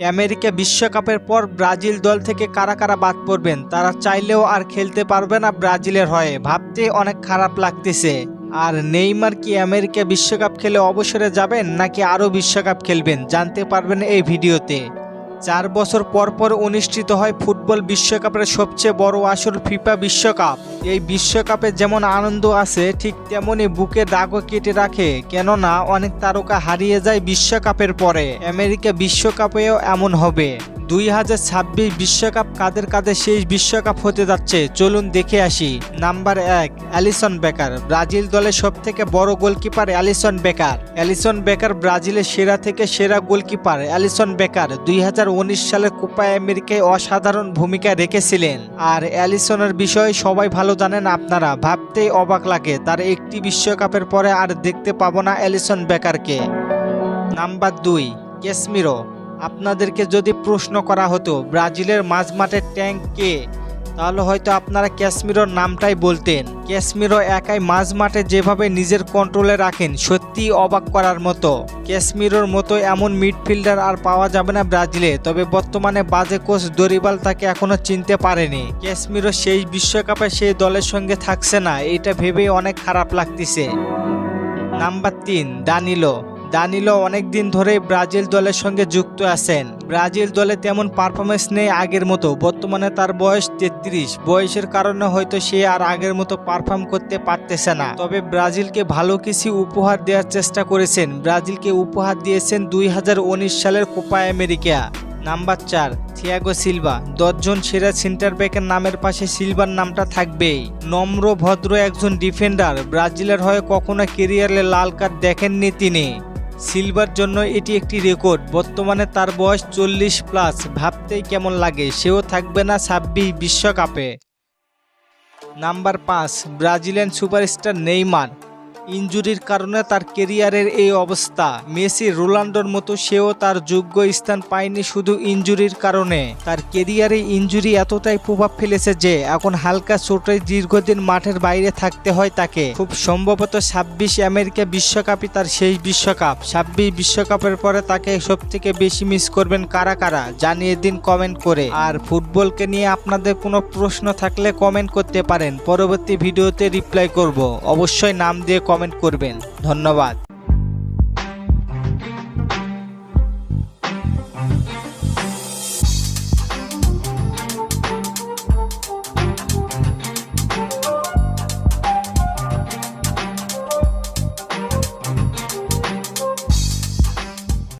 America বিশ্বকাপের পর Brazil দল থেকে কারা কারা বাদ পড়বেন, তারা চাইলেও আর খেলতে পারবে না ব্রাজিলের হয়ে। ভাবতে অনেক খারাপ লাগতেছে। আর নেইমার কি আমেরিকা বিশ্বকাপ খেলে অবসরে যাবেন, নাকি আরও বিশ্বকাপ খেলবেন, জানতে পারবেন এই ভিডিওতে। চার বছর পরপর পর অনুষ্ঠিত হয় ফুটবল বিশ্বকাপের সবচেয়ে বড় আসর ফিফা বিশ্বকাপ। এই বিশ্বকাপে যেমন আনন্দ আছে, ঠিক তেমনি বুকে দাগও কেটে রাখে। কেননা, অনেক তারকা হারিয়ে যায় বিশ্বকাপের পরে। আমেরিকা বিশ্বকাপেও এমন হবে। দুই হাজার ছাব্বিশ বিশ্বকাপ কাদের কাদের শেষ বিশ্বকাপ হতে যাচ্ছে, চলুন দেখে আসি। নাম্বার এক, অ্যালিসন বেকার, ব্রাজিল দলের সব থেকে বড় goalkeeper Alisson Becker. Alisson Becker ব্রাজিলের সেরা থেকে সেরা গোলকিপার অ্যালিসন বেকার দুই সালের কোপা আমেরিকায় অসাধারণ ভূমিকা রেখেছিলেন। আর অ্যালিসনের বিষয়ে সবাই ভালো জানেন আপনারা, ভাবতেই অবাক লাগে, তার একটি বিশ্বকাপের পরে আর দেখতে পাবো না অ্যালিসন বেকারকে। নাম্বার দুই কেসমিরো আপনাদেরকে যদি প্রশ্ন করা হতো, ব্রাজিলের মাঝমাঠের ট্যাঙ্ক কে? তাহলে হয়তো আপনারা ক্যাসমিরোর নামটাই বলতেন। ক্যাসমিরো একাই মাঝমাঠে যেভাবে নিজের কন্ট্রোলে রাখেন সত্যি অবাক করার মতো। ক্যাসমিরোর মতো এমন মিডফিল্ডার আর পাওয়া যাবে না ব্রাজিলে, তবে বর্তমানে বাজে কোচ দরিবাল তাকে এখনও চিনতে পারেনি। ক্যাসমিরো সেই বিশ্বকাপে সেই দলের সঙ্গে থাকছে না এটা ভেবেই অনেক খারাপ লাগতেছে। নাম্বার তিন, দানিলো। দানিলো অনেক দিন ধরেই ব্রাজিল দলের সঙ্গে যুক্ত আছেন। ব্রাজিল দলে তেমন পারফরমেন্স নেই আগের মতো। বর্তমানে তার বয়স তেত্রিশ। বয়সের কারণে হয়তো সে আর আগের মতো পারফর্ম করতে পারতেছে না। তবে ব্রাজিলকে ভালো কিছু উপহার দেওয়ার চেষ্টা করেছেন। ব্রাজিলকে উপহার দিয়েছেন দুই হাজার উনিশ সালের কোপা আমেরিকা। নাম্বার চার, থিয়াগো সিলভা। দশজন সেরা সেন্টার ব্যাকের নামের পাশে সিলভার নামটা থাকবেই। নম্র, ভদ্র একজন ডিফেন্ডার ব্রাজিলের হয়ে কখনো কেরিয়ারে লাল কার্ড দেখেননি তিনি। সিলভার জন্য এটি একটি রেকর্ড। বর্তমানে তার বয়স চল্লিশ প্লাস। ভাবতেই কেমন লাগে? সেও থাকবে না ছাব্বিশ বিশ্বকাপে। নাম্বার পাঁচ ব্রাজিলিয়ান সুপারস্টার নেইমার। ইনজুরির কারণে তার কেরিয়ারের এই অবস্থা। মেসি রোনাল্ডোর মতো সেও তার যোগ্য স্থান পায়নি শুধু ইনজুরির কারণে। তার কেরিয়ারে ইনজুরি এতটাই প্রভাব ফেলেছে যে, এখন হালকা চোটে দীর্ঘদিন মাঠের বাইরে থাকতে হয় তাকে। খুব সম্ভবত ছাব্বিশ আমেরিকা বিশ্বকাপই তার শেষ বিশ্বকাপ। ছাব্বিশ বিশ্বকাপের পরে তাকে সব থেকে বেশি মিস করবেন কারা কারা, জানিয়ে দিন কমেন্ট করে। আর ফুটবলকে নিয়ে আপনাদের কোনো প্রশ্ন থাকলে কমেন্ট করতে পারেন। পরবর্তী ভিডিওতে রিপ্লাই করব। অবশ্যই নাম দিয়ে কমেন্ট করবেন। ধন্যবাদ।